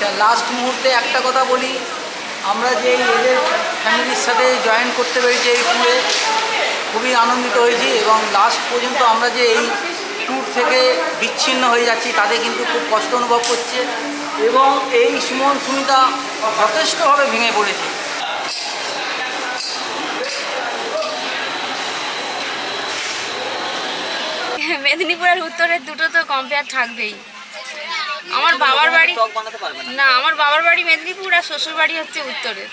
আচ্ছা লাস্ট মুহূর্তে একটা কথা বলি। আমরা যে এদের ফ্যামিলির সাথে জয়েন করতে পেরেছি এই ট্যুরে খুবই আনন্দিত হয়েছি এবং লাস্ট পর্যন্ত আমরা যে এই ট্যুর থেকে বিচ্ছিন্ন হয়ে যাচ্ছি, তাতে কিন্তু খুব কষ্ট অনুভব করছে এবং এই সুমন সুমিতা যথেষ্টভাবে ভেঙে পড়েছে। মেদিনীপুর আর উত্তরের দুটো তো কম্পেয়ার থাকবেই। আমার বাবার বাড়ি না। আমার বাবার বাড়ি মেদিনীপুর আর শ্বশুর বাড়ি হচ্ছে উত্তরে।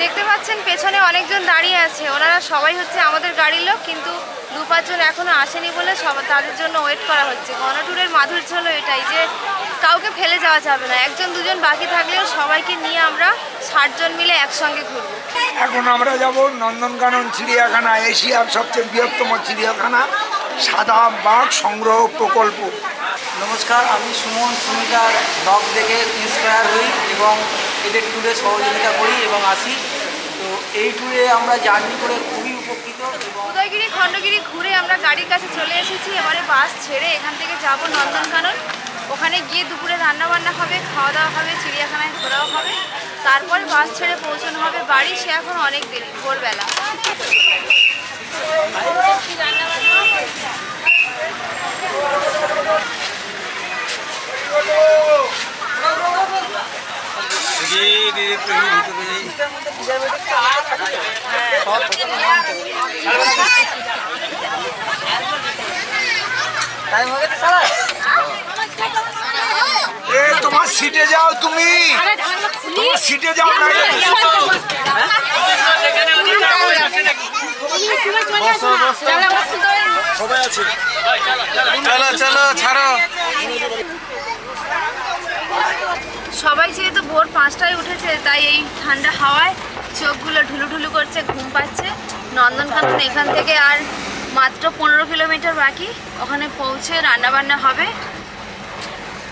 দেখতে পাচ্ছেন পেছনে অনেকজন দাঁড়িয়ে আছে। ওনারা সবাই হচ্ছে আমাদের গাড়ির লোক কিন্তু দু পাঁচজন এখনও আসেনি বলে সব তাদের জন্য ওয়েট করা হচ্ছে। গণটুরের মাধুর্য হলো এটাই যে কাউকে ফেলে যাওয়া যাবে না। একজন দুজন বাকি থাকলেও সবাইকে নিয়ে আমরা ষাটজন মিলে একসঙ্গে ঘুরবো। এখন আমরা যাব নন্দনকানন চিড়িয়াখানা এশিয়ার সবচেয়ে বৃহত্তম চিড়িয়াখানা সাদা বাঘ সংগ্রহ প্রকল্প। নমস্কার, আমি সুমন সুমিতার ব্লগ দেখে ইন্সপায়ার হই এবং এদের ট্যুরে সহযোগিতা করি এবং আসি। তো এই ট্যুরে আমরা জার্নি করে খুবই উপকৃত উদয়গিরি, খণ্ডগিরি ঘুরে আমরা গাড়ির কাছে চলে এসেছি। এবারে বাস ছেড়ে এখান থেকে যাব নন্দনকানন। ওখানে গিয়ে দুপুরে রান্না বান্না হবে খাওয়া দাওয়া হবে, চিড়িয়াখানায় ঘোরাও হবে। তারপর বাস ছেড়ে পৌঁছানো হবে বাড়ি। সে এখন অনেক দেরি, ভোরবেলা এ তোমার সিটে যাও তুমি তোমার সিটে যাও চলো চলো ছাড়ো। সবাই যেহেতু ভোর পাঁচটায় উঠেছে তাই এই ঠান্ডা হাওয়ায় চোখগুলো ঢুলু ঢুলু করছে ঘুম পাচ্ছে। নন্দনকানন এখান থেকে আর মাত্র পনেরো কিলোমিটার বাকি। ওখানে পৌঁছে রান্না বান্না হবে।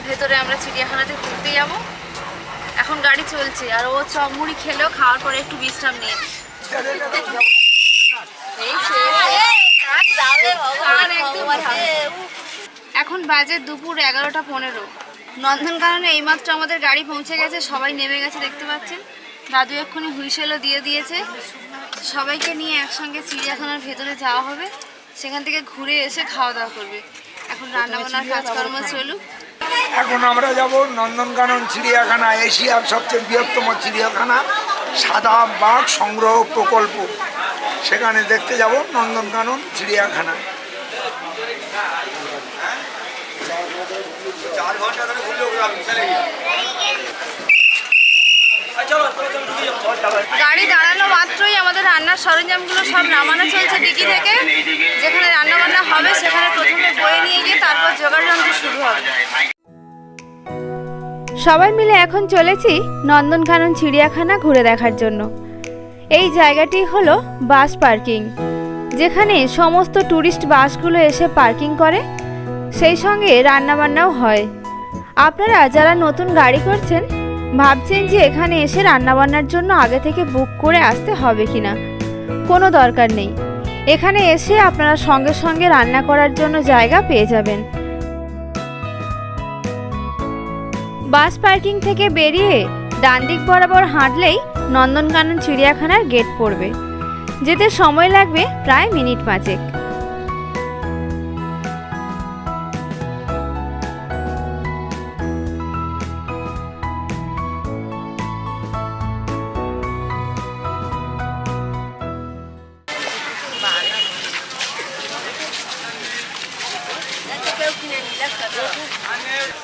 ভেতরে আমরা চিড়িয়াখানাতে ঘুরতে যাব। এখন গাড়ি চলছে আর ও চপ মুড়ি খেলেও খাওয়ার পরে একটু বিশ্রাম নিয়ে। এখন বাজে দুপুর এগারোটা পনেরো। নন্দনকাননে এইমাত্র আমাদের গাড়ি পৌঁছে গেছে সবাই নেমে গেছে দেখতে পাচ্ছেন? দাদু এক্ষুনি হুইসেলও দিয়ে দিয়েছে। সবাইকে নিয়ে একসঙ্গে চিড়িয়াখানার ভেতরে যাওয়া হবে। সেখান থেকে ঘুরে এসে খাওয়া দাওয়া করবে। এখন রান্নাবান্নার কাজকর্ম চলুক। এখন আমরা যাব নন্দনকানন চিড়িয়াখানা, এশিয়ার সবচেয়ে বৃহত্তম চিড়িয়াখানা, সাদা বাঘ সংগ্রহ প্রকল্প। সেখানে দেখতে যাব নন্দনকানন চিড়িয়াখানা। গাড়ি দাঁড়ানো মাত্রই আমাদের রান্নার সরঞ্জামগুলো সব নামানো চলছে ডিকি থেকে। যেখানে রান্না বান্না হবে, সেখানে প্রথমে বয়ে নিয়ে গিয়ে তারপর জোগাড় শুরু হবে। সবাই মিলে এখন চলেছি নন্দনকানন চিড়িয়াখানা ঘুরে দেখার জন্য। এই জায়গাটি হলো বাস পার্কিং। যেখানে সমস্ত ট্যুরিস্ট বাসগুলো এসে পার্কিং করে, সেই সঙ্গে রান্নাবান্নাও হয়। আপনারা যারা নতুন গাড়ি করছেন ভাবছেন যে এখানে এসে রান্নাবান্নার জন্য আগে থেকে বুক করে আসতে হবে কি না কোনো দরকার নেই। এখানে এসে আপনারা সঙ্গে সঙ্গে রান্না করার জন্য জায়গা পেয়ে যাবেন। বাস পার্কিং থেকে বেরিয়ে ডান দিক বরাবর হাঁটলেই নন্দনকানন চিড়িয়াখানার গেট পড়বে। যেতে সময় লাগবে প্রায় মিনিট পাঁচেক।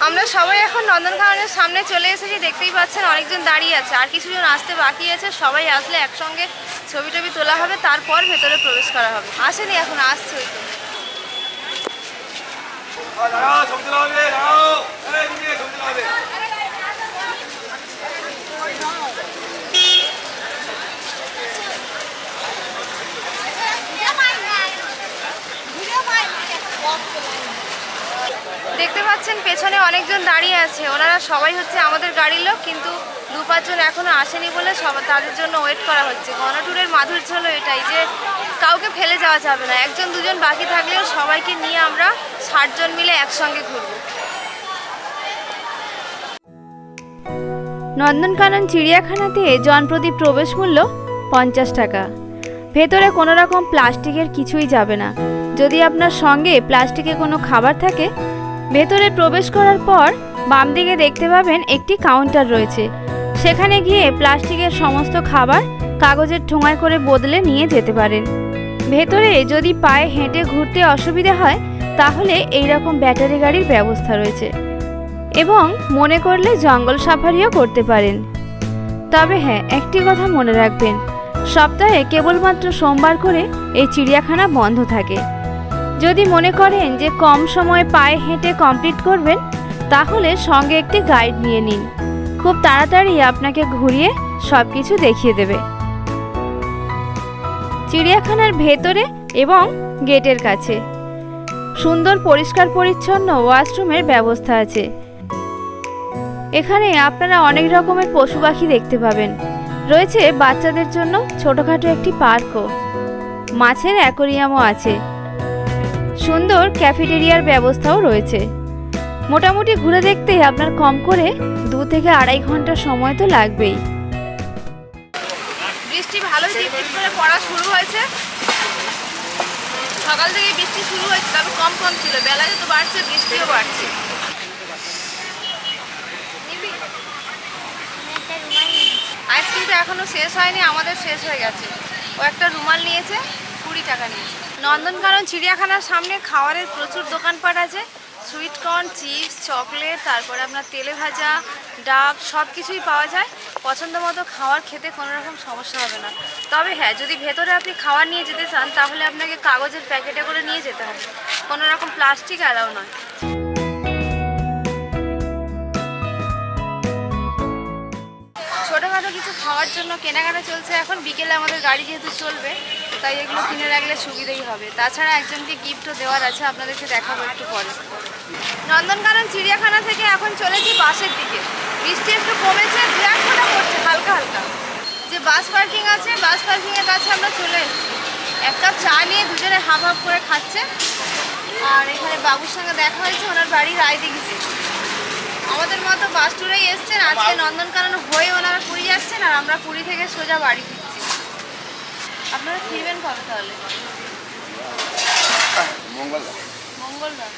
আমরা সবাই এখন নন্দনকাননের সামনে চলে এসেছি, দেখতেই পাচ্ছেন অনেকজন দাঁড়িয়ে আছে, আর কিছুজন আসতে বাকি আছে, সবাই আসলে একসঙ্গে ছবি টবি তোলা হবে, তারপর ভেতরে প্রবেশ করা হবে। আসেনি এখন, আসছে। ওই তো। দেখতে পাচ্ছেন পেছনে অনেকজন দাঁড়িয়ে আছে। ওনারা সবাই হচ্ছে আমাদের গাড়ির লোক, কিন্তু দু পাঁচজন এখনও আসেনি বলে সব তাদের জন্য ওয়েট করা হচ্ছে। গণটুরের মাধুর্য হলো এটাই যে, কাউকে ফেলে যাওয়া যাবে না। একজন, দুজন বাকি থাকলেও সবাইকে নিয়ে আমরা ষাটজন মিলে একসঙ্গে ঘুরবো। নন্দনকানন চিড়িয়াখানাতে জনপ্রতি প্রবেশ মূল্য পঞ্চাশ টাকা। ভেতরে কোনো রকম প্লাস্টিকের কিছুই যাবে না। যদি আপনার সঙ্গে প্লাস্টিকে কোনো খাবার থাকে ভেতরে প্রবেশ করার পর বাম দিকে দেখতে পাবেন একটি কাউন্টার রয়েছে। সেখানে গিয়ে প্লাস্টিকের সমস্ত খাবার কাগজের ঠোঙায় করে বদলে নিয়ে যেতে পারেন। ভেতরে যদি পায়ে হেঁটে ঘুরতে অসুবিধা হয়, তাহলে এই রকম ব্যাটারি গাড়ির ব্যবস্থা রয়েছে এবং মনে করলে জঙ্গল সাফারিও করতে পারেন। তবে হ্যাঁ একটি কথা মনে রাখবেন, সপ্তাহে কেবলমাত্র সোমবার করে এই চিড়িয়াখানা বন্ধ থাকে। যদি মনে করেন যে কম সময়ে পায়ে হেঁটে কমপ্লিট করবেন, তাহলে সঙ্গে একটি গাইড নিয়ে নিন। খুব তাড়াতাড়ি আপনাকে ঘুরিয়ে সব কিছু দেখিয়ে দেবে। চিড়িয়াখানার ভেতরে এবং গেটের কাছে। সুন্দর, পরিষ্কার, পরিচ্ছন্ন ওয়াশরুমের ব্যবস্থা আছে। এখানে আপনারা অনেক রকমের পশু পাখি দেখতে পাবেন। রয়েছে বাচ্চাদের জন্য ছোটোখাটো একটি পার্কও। মাছের অ্যাকোরিয়ামও আছে। সুন্দর ক্যাফেটেরিয়ার ব্যবস্থাও রয়েছে। মোটামুটি ঘুরে দেখতে আপনার কম করে দু থেকে আড়াই ঘণ্টা সময় তো লাগবেই। বৃষ্টি ভালোই টিপ টিপ করে পড়া শুরু হয়েছে। সকাল থেকে বৃষ্টি শুরু হয়েছে, তবে কম কম ছিল। বেলা তো বাড়ছে, বৃষ্টিও বাড়ছে। নিবি? আইসক্রিম তো এখনও শেষ হয়নি, আমাদের শেষ হয়ে গেছে। ও একটা রুমাল নিয়েছে, কুড়ি টাকা নিয়েছে। নন্দনকানন চিড়িয়াখানার সামনে খাবারের প্রচুর দোকানপাট আছে। সুইটকর্ন চিপস চকলেট তারপরে আপনার তেলে ভাজা, ডাব সব কিছুই পাওয়া যায়। পছন্দ মতো খাবার খেতে কোনো রকম সমস্যা হবে না। তবে হ্যাঁ যদি ভেতরে আপনি খাবার নিয়ে যেতে চান, তাহলে আপনাকে কাগজের প্যাকেটে করে নিয়ে যেতে হবে। কোনো রকম প্লাস্টিক অ্যালাউ নয়। ছোটোখাটো কিছু খাওয়ার জন্য কেনাকাটা চলছে এখন। বিকেলে আমাদের গাড়ি যেহেতু চলবে তাই এগুলো কিনে রাখলে সুবিধাই হবে। তাছাড়া একজনকে গিফটও দেওয়ার আছে, আপনাদেরকে দেখাবো একটু পরে। নন্দনকানন চিড়িয়াখানা থেকে এখন চলেছি বাসের দিকে। বৃষ্টি একটু কমেছে, দু এক ফোঁটা পড়ছে, হালকা হালকা। যে বাস পার্কিং আছে, বাস পার্কিংয়ের কাছে আমরা চলে এসেছি। এক কাপ চা নিয়ে দুজনে হাফ হাফ করে খাচ্ছে। আর এখানে বাবুর সঙ্গে দেখা হয়েছে, ওনার বাড়ি রায়দিঘিতে। আমাদের মতো বাস ট্যুরেই এসছেন, আজকে নন্দনকানন হয়ে ওনারা পুরী যাচ্ছেন, আর আমরা পুরী থেকে সোজা বাড়ি আপনারা ফিরবেন কবে তাহলে? মঙ্গলবার।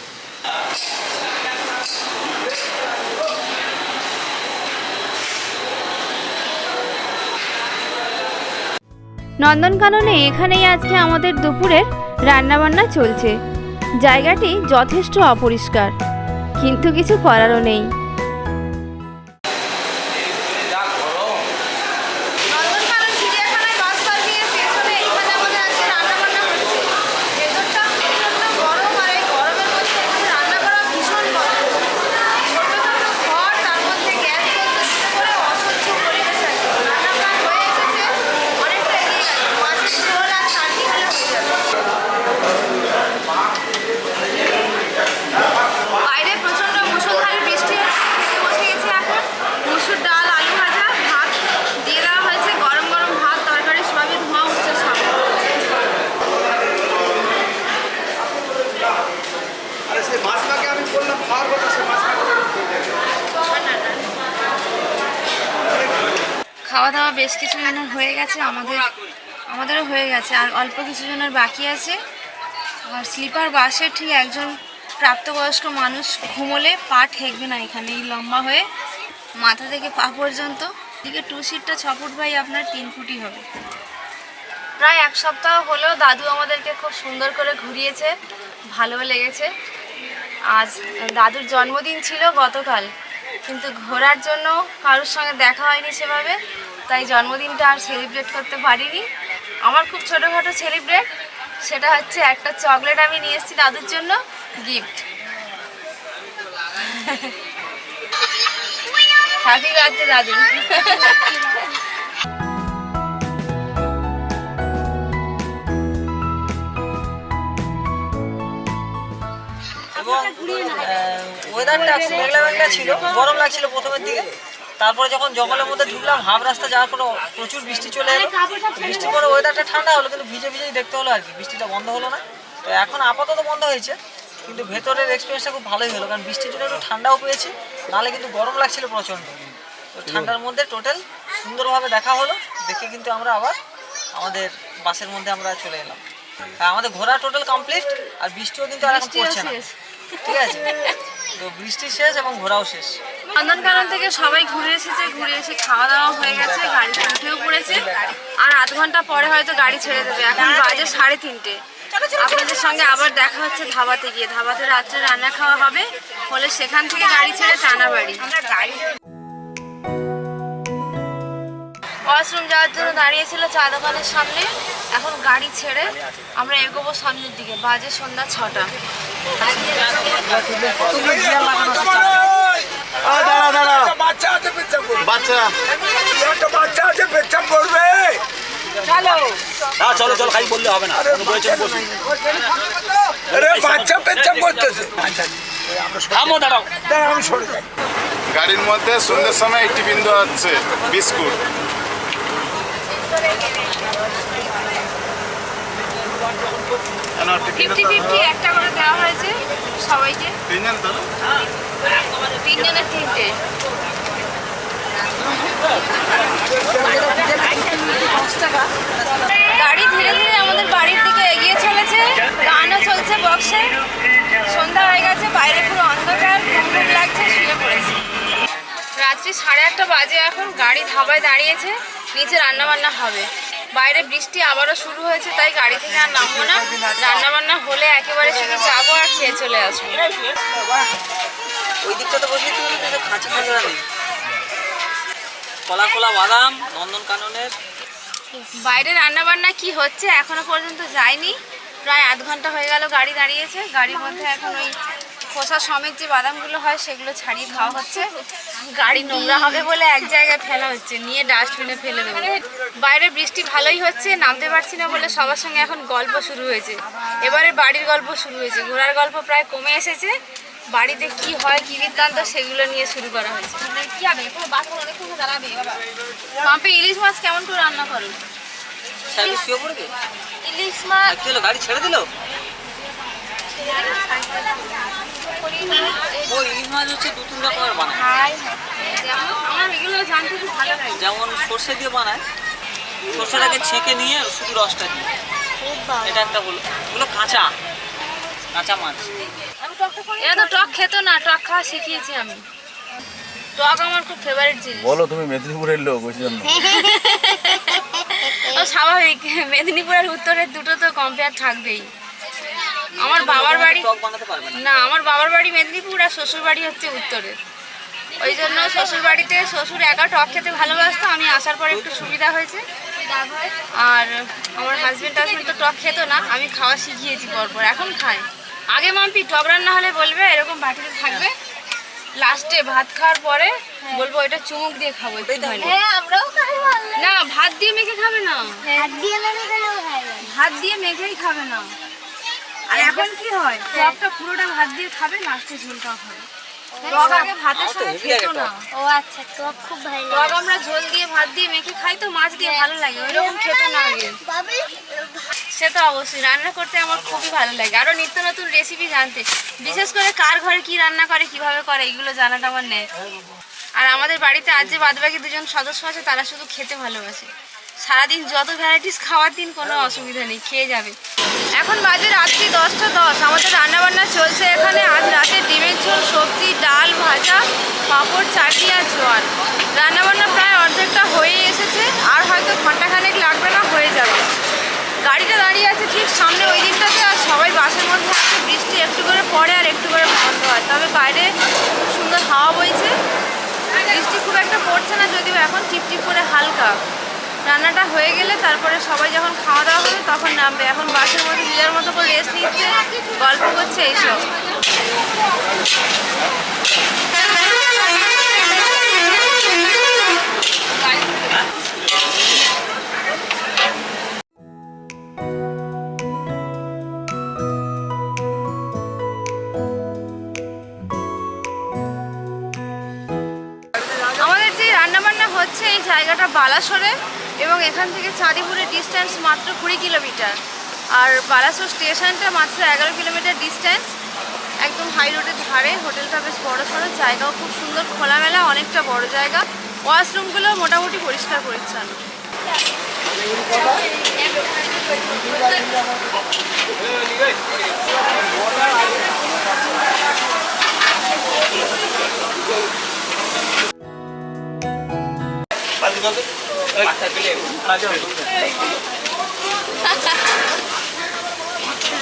নন্দনকাননে এখানেই আজকে আমাদের দুপুরের রান্নাবান্না চলছে। জায়গাটি যথেষ্ট অপরিষ্কার কিন্তু কিছু করারও নেই নন্দনকানন চিড়িয়াখানায় বাস পার্কিংয়ের পেছনে এখানে আমাদের আজকে রান্নাবান্না হচ্ছে ভেতরটা প্রচণ্ড গরম আর এই গরমের মধ্যে এখানে রান্না করা ভীষণ কষ্ট ছোট ছোট ঘর তার মধ্যে গ্যাস জ্বলতে শুরু করে অসহ্য পরিবেশ একদম রান্না প্রায় হয়ে এসেছে অনেকটা এগিয়ে গেছে মাছের ঝোল আর চাটনি হলে হয়ে যাবে বাইরে প্রচণ্ড মুষলধারে বৃষ্টি হচ্ছে খেতে বসে গেছি এখন মুসুর ডাল আলু ভাজা ভাত দিয়ে দেওয়া হয়েছে গরম গরম ভাত তরকারি সবই ধোঁয়া উঠছে সামনে আরে সে মাছটাকে আমি বললাম খাওয়ার কথা সে মাছটাকে খাওয়া দাওয়া বেশ কিছু জনের হয়ে গেছে আমাদের আমাদেরও হয়ে গেছে আর অল্প কিছু জনের বাকি আছে। আর স্লিপার বাসে ঠিক একজন প্রাপ্তবয়স্ক মানুষ ঘুমোলে পা ঠেকবে না এখানে এই লম্বা হয়ে, মাথা থেকে পা পর্যন্ত। এদিকে টু সিটটা ছ ফুট বাই আপনার তিন ফুটই হবে। প্রায় এক সপ্তাহ হলেও দাদু আমাদেরকে খুব সুন্দর করে ঘুরিয়েছে ভালো লেগেছে। আজ দাদুর জন্মদিন ছিল গতকাল, কিন্তু ঘোরার জন্য কারোর সঙ্গে দেখা হয়নি সেভাবে, তাই জন্মদিনটা আর সেলিব্রেট করতে পারিনি। আমার খুব ছোটোখাটো সেলিব্রেট সেটা হচ্ছে একটা চকলেট আমি নিয়ে এসেছি দাদুর জন্য গিফট হ্যাপি বার্থডে দাদু। এবং ওয়েদারটা মেঘলা মেঘলা ছিল, গরম লাগছিল প্রথমের দিকে। তারপরে যখন জঙ্গলের মধ্যে ঢুকলাম হাফ রাস্তা যাওয়ার পরে প্রচুর বৃষ্টি চলে এলো। বৃষ্টির পরে ওয়েদারটা ঠান্ডা হলো কিন্তু ভিজে ভিজেই দেখতে হলো আর কি। বৃষ্টিটা বন্ধ হলো না। তো এখন আপাতত বন্ধ হয়েছে কিন্তু ভেতরের এক্সপিরিয়েন্সটা খুব ভালোই হলো কারণ বৃষ্টির জন্য একটু ঠান্ডাও পেয়েছি নাহলে কিন্তু গরম লাগছিল প্রচণ্ড। তো ঠান্ডার মধ্যে টোটাল সুন্দরভাবে দেখা হলো দেখে কিন্তু আমরা আবার আমাদের বাসের মধ্যে আমরা চলে এলাম। আমাদের ঘোরা টোটাল কমপ্লিট আর বৃষ্টিও কিন্তু আর এখন পড়ছে না। ঠিক আছে। তো বৃষ্টি শেষ এবং ঘোরাও শেষ। নন্দনকানন থেকে সবাই ঘুরে এসেছে, ঘুরে এসে খাওয়া দাওয়া হয়ে গেছে গাড়িতে উঠেও পড়েছে। আর আধ ঘণ্টা পরে হয়তো গাড়ি ছেড়ে দেবে। এখন বাজে সাড়ে তিনটে। আপনাদের সঙ্গে আবার দেখা হচ্ছে ধাবাতে গিয়ে। ধাবাতে রাত্রে রান্না খাওয়া হবে। হলে সেখান থেকে গাড়ি ছেড়ে টানা বাড়ি। ওয়াশরুম যাওয়ার জন্য দাঁড়িয়েছিল চা দোকানের সামনে। এখন গাড়ি ছেড়ে আমরা এগোবো সামনের দিকে। বাজে সন্ধ্যা ছটা। বাচ্চা গাড়ির মধ্যে সন্ধ্যের সময় একটি বিন্দু আছে, বিস্কুট। ফিফটি ফিফটি, একটা করে দেওয়া হয়েছে সবাইকে। তিনজন তো তিনজনের তিনটে। গাড়ি ধীরে ধীরে আমাদের বাড়ির দিকে এগিয়ে চলেছে। গানও চলছে বক্সে। সন্ধ্যা হয়ে গেছে, বাইরে পুরো অন্ধকার ঘুম লাগছে, শুয়ে পড়েছি। রাত্রি সাড়ে আটটা বাজে এখন, গাড়ি ধাবায় দাঁড়িয়েছে। নিচে রান্না বান্না হবে। বাইরে বৃষ্টি আবারও শুরু হয়েছে তাই গাড়ি থেকে আর নামবো না। রান্না বান্না হলে একেবারে শুধু যাব আর খেয়ে চলে আসব। ওই যে খাঁচা খাঁচা নেই কলা কলা বাদাম নন্দন কাননের বাইরে রান্না বান্না কি হচ্ছে এখনও পর্যন্ত যায়নি প্রায় আধ ঘণ্টা হয়ে গেল গাড়ি দাঁড়িয়েছে। গাড়ির মধ্যে এখন ওই খোসা সমেত যে বাদামগুলো হয় সেগুলো ছাড়িয়ে খাওয়া হচ্ছে। গাড়ি নোংরা হবে বলে এক জায়গায় ফেলা হচ্ছে। নিয়ে ডাস্টবিনে ফেলে দেবো। বাইরে বৃষ্টি ভালোই হচ্ছে নামতে পারছি না বলে সবার সঙ্গে এখন গল্প শুরু হয়েছে। এবারে বাড়ির গল্প শুরু হয়েছে। ঘোরার গল্প প্রায় কমে এসেছে। বাড়িতে কি হয় কি বৃত্তান্ত সেগুলো নিয়ে শুরু করা হয়েছে। কি পাম্পে ইলিশ মাছ কেমন করে রান্না করো? ইলিশ মাছ গাড়ি ছেড়ে দিলো? ও ইলিশ মাছ হচ্ছে দু তিন রকমের বানায় যেমন সর্ষে দিয়ে বানায় সর্ষেটাকে ছেঁকে নিয়ে শুধু রসটা দিয়ে। এটা একটা হলো। এগুলো কাঁচা কাঁচা মাছ। এরা তো টক খেতো না টক খাওয়া শিখিয়েছি আমি। টক আমার খুব ফেভারিট জিনিস। বলো তুমি মেদিনীপুরের লোক ওই জন্য। স্বাভাবিক মেদিনীপুরের উত্তরের দুটো তো কম্পেয়ার থাকবেই। আমার বাবার বাড়ি টক বানাতে পারবে না। না আমার বাবার বাড়ি মেদিনীপুর আর শ্বশুর বাড়ি হচ্ছে উত্তরে। ওই জন্য শ্বশুর বাড়িতে শ্বশুর একা টক খেতে ভালোবাসতো আমি আসার পর একটু সুবিধা হয়েছে। আর আমার হাজবেন্ড টাজবেন্ড তো টক খেতো না আমি খাওয়া শিখিয়েছি পরপর এখন খাই আগে মাম্পি টক রান্না হলে বলবে এরকম বাটিতে থাকবে। লাস্টে ভাত খাওয়ার পরে বলব এটা চুমুক দিয়ে খাব ধরে না ভাত দিয়ে মেখে খাবে না। ভাত দিয়ে মেখেই খাবে না। আর এখন কি হয়? টকটা পুরোটা ভাত দিয়ে খাবে লাস্টে ঝোলটা খাবে টক আগে ভাতের সাথে খেতো না। ও আচ্ছা টক খুব ভালো টক আমরা ঝোল দিয়ে ভাত দিয়ে মেখে খাই তো মাছ দিয়ে ভালো লাগে ওইরকম খেতো না আগে। সে তো অবশ্যই রান্না করতে আমার খুবই ভালো লাগে। আরও নিত্য নতুন রেসিপি জানতে। বিশেষ করে কার ঘরে কি রান্না করে কীভাবে করে এগুলো জানাটা আমার নেই। আর আমাদের বাড়িতে আজ যে বাদবাকি দুজন সদস্য আছে তারা শুধু খেতে ভালোবাসে। সারাদিন যত ভ্যারাইটিস খাওয়ার দিন কোনো অসুবিধা নেই খেয়ে যাবে। এখন বাজে রাত্রি দশটা দশ। আমাদের রান্নাবান্না চলছে এখানে। আজ রাতে ডিমের ঝোল সবজি ডাল ভাজা পাঁপড় চাটনি আর জোয়ার রান্নাবান্না প্রায় অর্ধেকটা হয়ে এসেছে। আর হয়তো ঘন্টাখানেক লাগবে না হয়ে যাবে। গাড়িটা দাঁড়িয়ে আছে ঠিক সামনে ওই দিকটাতে আর সবাই বাসের মধ্যে আছে। বৃষ্টি একটু করে পড়ে আর একটু করে বন্ধ হয়। তবে বাইরে খুব সুন্দর হাওয়া বইছে। বৃষ্টি খুব একটা পড়ছে না যদিও এখন টিপটিপ করে হালকা। রান্নাটা হয়ে গেলে তারপরে সবাই যখন খাওয়া দাওয়া হবে তখন নামবে। এখন বাসের মধ্যে নিজের মতো করে রেস্ট নিচ্ছে, গল্প করছে, এইসব। আমাদের যে রান্নাবান্না হচ্ছে এই জায়গাটা বালাসোরে। এবং এখান থেকে চাঁদিপুরের ডিস্ট্যান্স মাত্র কুড়ি কিলোমিটার আর বালাসোর স্টেশনটা মাত্র এগারো কিলোমিটার ডিস্ট্যান্স একদম হাই রোডের ধারে। হোটেলটা বেশ বড় সড়ো, জায়গাও খুব সুন্দর, খোলামেলা, অনেকটা বড় জায়গা। ওয়াশরুমগুলো মোটামুটি পরিষ্কার পরিচ্ছন্ন।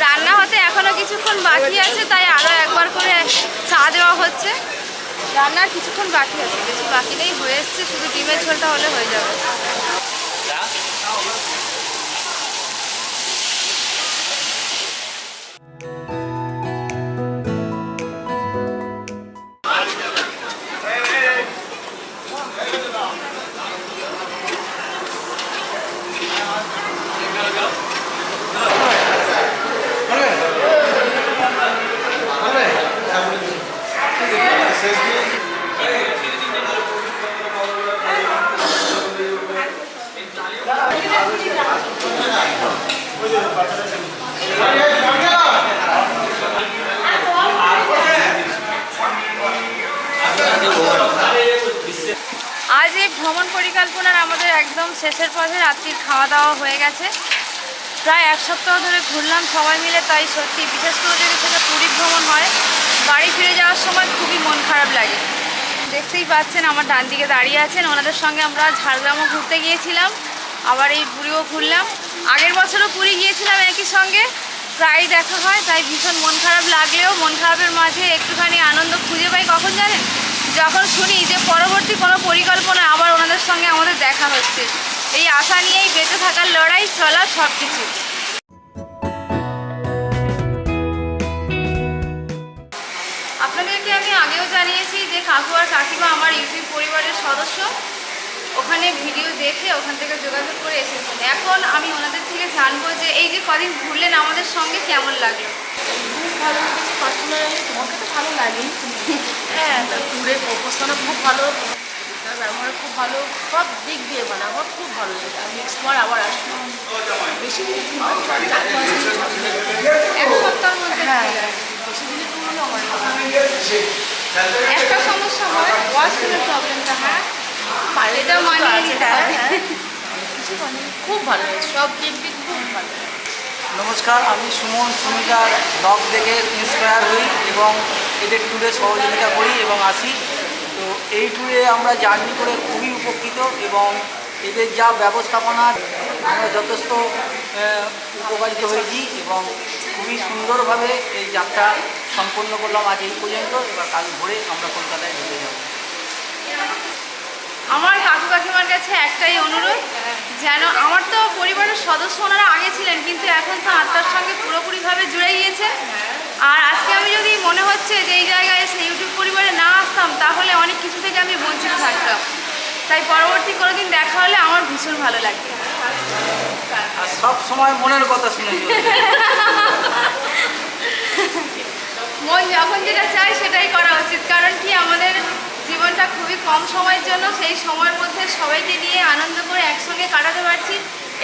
রান্না হতে এখনও কিছুক্ষণ বাকি আছে, তাই আরও একবার করে চা দেওয়া হচ্ছে। রান্নার কিছুক্ষণ বাকি আছে, বেশি বাকি নেই, হয়ে এসছে, শুধু ডিমের ঝোলটা হলে হয়ে যাবে। সপ্তাহ ধরে ঘুরলাম সবাই মিলে, তাই সত্যি, বিশেষ করে যদি সেটা পুরী ভ্রমণ হয়, বাড়ি ফিরে যাওয়ার সময় খুবই মন খারাপ লাগে। দেখতেই পাচ্ছেন আমার ডান দিকে দাঁড়িয়ে আছেন, ওনাদের সঙ্গে আমরা ঝাড়গ্রামও ঘুরতে গিয়েছিলাম, আবার এই পুরীও ঘুরলাম। আগের বছরও পুরী গিয়েছিলাম একই সঙ্গে, প্রায় দেখা হয়, তাই ভীষণ মন খারাপ লাগলেও, মন খারাপের মাঝে একটুখানি আনন্দ খুঁজে পাই। কখন জানেন? যখন শুনি যে পরবর্তী কোনো পরিকল্পনা আবার ওনাদের সঙ্গে আমাদের দেখা হচ্ছে। এই আশা নিয়েই বেঁচে থাকার লড়াই, চলা সব কিছু কাকু আর কাকিমা আমার ইউটিউব পরিবারের সদস্য। ওখানে ভিডিও দেখে ওখান থেকে যোগাযোগ করে এসেছেন। এখন আমি ওনাদের থেকে জানব যে এই যে কদিন ঘুরলেন আমাদের সঙ্গে কেমন লাগল? খুব ভালো লেগেছে। পার্সোনালি তোমাকে তো ভালো লাগে। হ্যাঁ। তার ট্যুরের প্রপোজনও খুব ভালো। তার ব্যবহার খুব ভালো। সব দিক দিয়ে মানে আমার খুব ভালো লেগেছে। নেক্সট বার আবার আসব। বেশি দিন দিন ছ এক সপ্তাহের মধ্যে হ্যাঁ। বেশি আমার ভালো লাগে। একটা সমস্যা হয় ওয়াশরুমের প্রবলেমটা হ্যাঁ? এটা হ্যাঁ, মানে খুব ভালো সব দিক খুব ভালো। নমস্কার আমি সুমন সুমিতার ব্লগ দেখে ইন্সপায়ার হই এবং এদের ট্যুরে সহযোগিতা করি এবং আসি। তো এই ট্যুরে আমরা জার্নি করে খুবই উপকৃত এবং এদের যা ব্যবস্থাপনা আমরা যথেষ্ট উপকারিত হয়েছি এবং খুবই সুন্দরভাবে এই যাত্রা সম্পন্ন করলাম আজ এই পর্যন্ত। এবার কাল ভোরে আমরা কলকাতায় ঢুকে যাব। আমার কাকু কাকিমার কাছে একটাই অনুরোধ যেন আমার তো পরিবারের সদস্য ওনারা আগে ছিলেন কিন্তু এখন তো আত্মার সঙ্গে পুরোপুরিভাবে জুড়ে গিয়েছে। আর আজকে আমি যদি মনে হচ্ছে যে এই জায়গায় এসে ইউটিউব পরিবারে না আসতাম তাহলে অনেক কিছু থেকে আমি বঞ্চিত থাকতাম। তাই পরবর্তী কোনো দিন দেখা হলে আমার ভীষণ ভালো লাগবে। আর সব সময় মনের কথা শুনে। মন যখন যেটা চায় সেটাই করা উচিত। কারণ কি আমাদের জীবনটা খুবই কম সময়ের জন্য, সেই সময়ের মধ্যে সবাইকে নিয়ে আনন্দ করে একসঙ্গে কাটাতে পারছি।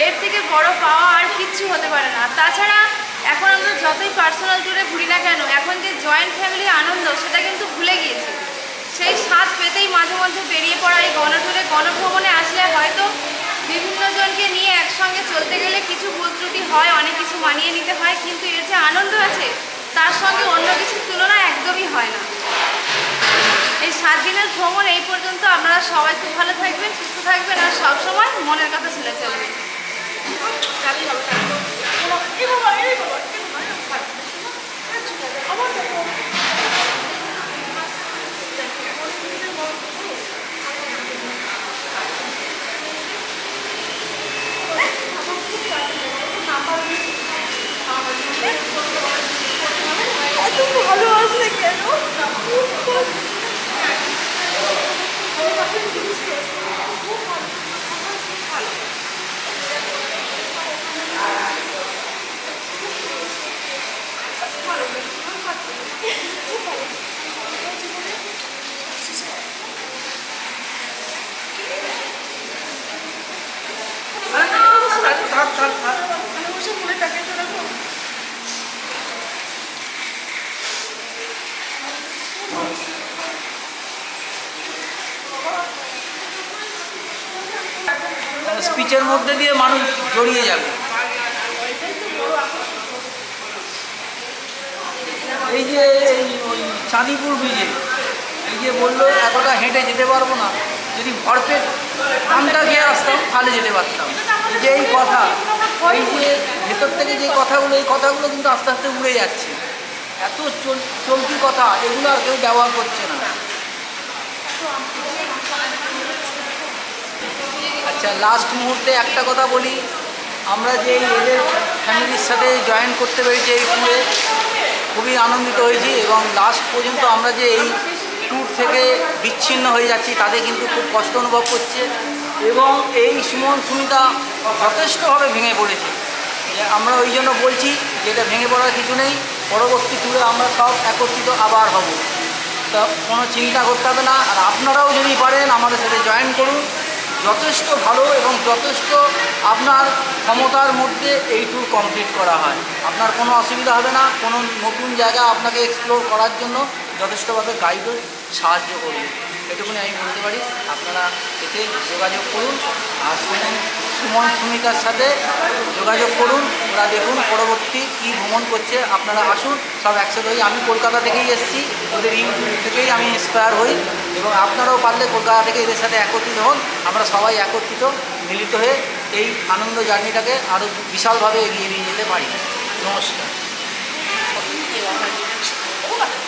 এর থেকে বড় পাওয়া আর কিচ্ছু হতে পারে না। তাছাড়া এখন আমরা যতই পার্সোনাল ট্যুরে ঘুরি না কেন, এখন যে জয়েন্ট ফ্যামিলির আনন্দ, সেটা কিন্তু ভুলে গিয়েছি। সেই স্বাদ পেতেই মাঝে মধ্যে বেরিয়ে পড়া এই গণট্যুরে গণভ্রমণে আসলে হয়তো বিভিন্ন জনকে নিয়ে একসঙ্গে চলতে গেলে কিছু ভুল ত্রুটি হয়, অনেক কিছু মানিয়ে নিতে হয়, কিন্তু এর যে আনন্দ আছে তার সঙ্গে অন্য কিছুর তুলনা একদমই হয় না। এই সাত দিনের ভ্রমণ এই পর্যন্ত আপনারা সবাই খুব ভালো থাকবেন, সুস্থ থাকবেন আর সবসময় মনের কথা শুনে চলবেন তাহলেই হবে তাহলে তো কোনো- এই বাবা, এই বাবা, এই বাবা, এই বাবা। আমার দেখো। এত ভালো আসলে কেন থাক থাক থাক ওখানে বসে মনে টাকা তো রাখো স্পিচের মধ্যে দিয়ে মানুষ জড়িয়ে যাবে। এই যে চাঁদিপুর ব্রিজে এই যে বলল, এতটা হেঁটে যেতে পারব না। যদি ভরপেট কানটা গিয়ে আসতাম, তাহলে যেতে পারতাম। এই যে এই কথা, এই যে ভেতর থেকে যে কথাগুলো, এই কথাগুলো কিন্তু আস্তে আস্তে উড়ে যাচ্ছে। এত চল, চলতি কথা, এগুলো আর কেউ ব্যবহার করছে না। আচ্ছা লাস্ট মুহূর্তে একটা কথা বলি। আমরা যে এদের ফ্যামিলির সাথে জয়েন করতে পেরেছি এই ট্যুরে খুবই আনন্দিত হয়েছি এবং লাস্ট পর্যন্ত আমরা যে এই ট্যুর থেকে বিচ্ছিন্ন হয়ে যাচ্ছি, তাতে কিন্তু খুব কষ্ট অনুভব করছে এবং এই সুমন সুমিতা যথেষ্টভাবে ভেঙে পড়েছে। আমরা ওই জন্য বলছি যে এটা ভেঙে পড়ার কিছু নেই, পরবর্তী ট্যুরে আমরা সব একত্রিত আবার হব। তা কোনো চিন্তা করতে হবে না, আর আপনারাও যদি পারেন আমাদের সাথে জয়েন করুন। যথেষ্ট ভালো এবং যথেষ্ট আপনার ক্ষমতার মধ্যে এই ট্যুর কমপ্লিট করা হয়। আপনার কোনো অসুবিধা হবে না, কোনো নতুন জায়গা আপনাকে এক্সপ্লোর করার জন্য যথেষ্টভাবে গাইডও সাহায্য করবে। এটুকুনি আমি বলতে পারি। আপনারা এতে যোগাযোগ করুন আর সুমন সুমন সুমিতার সাথে যোগাযোগ করুন। ওরা দেখুন পরবর্তী কী ভ্রমণ করছে। আপনারা আসুন, সব একসাথে হই আমি কলকাতা থেকেই এসেছি। ওদের ইউটিউব থেকেই আমি ইন্সপায়ার হই এবং আপনারাও পারলে কলকাতা থেকে এদের সাথে একত্রিত হন। আমরা সবাই একত্রিত, মিলিত হয়ে এই আনন্দ জার্নিটাকে আরও বিশালভাবে এগিয়ে নিয়ে যেতে পারি। নমস্কার।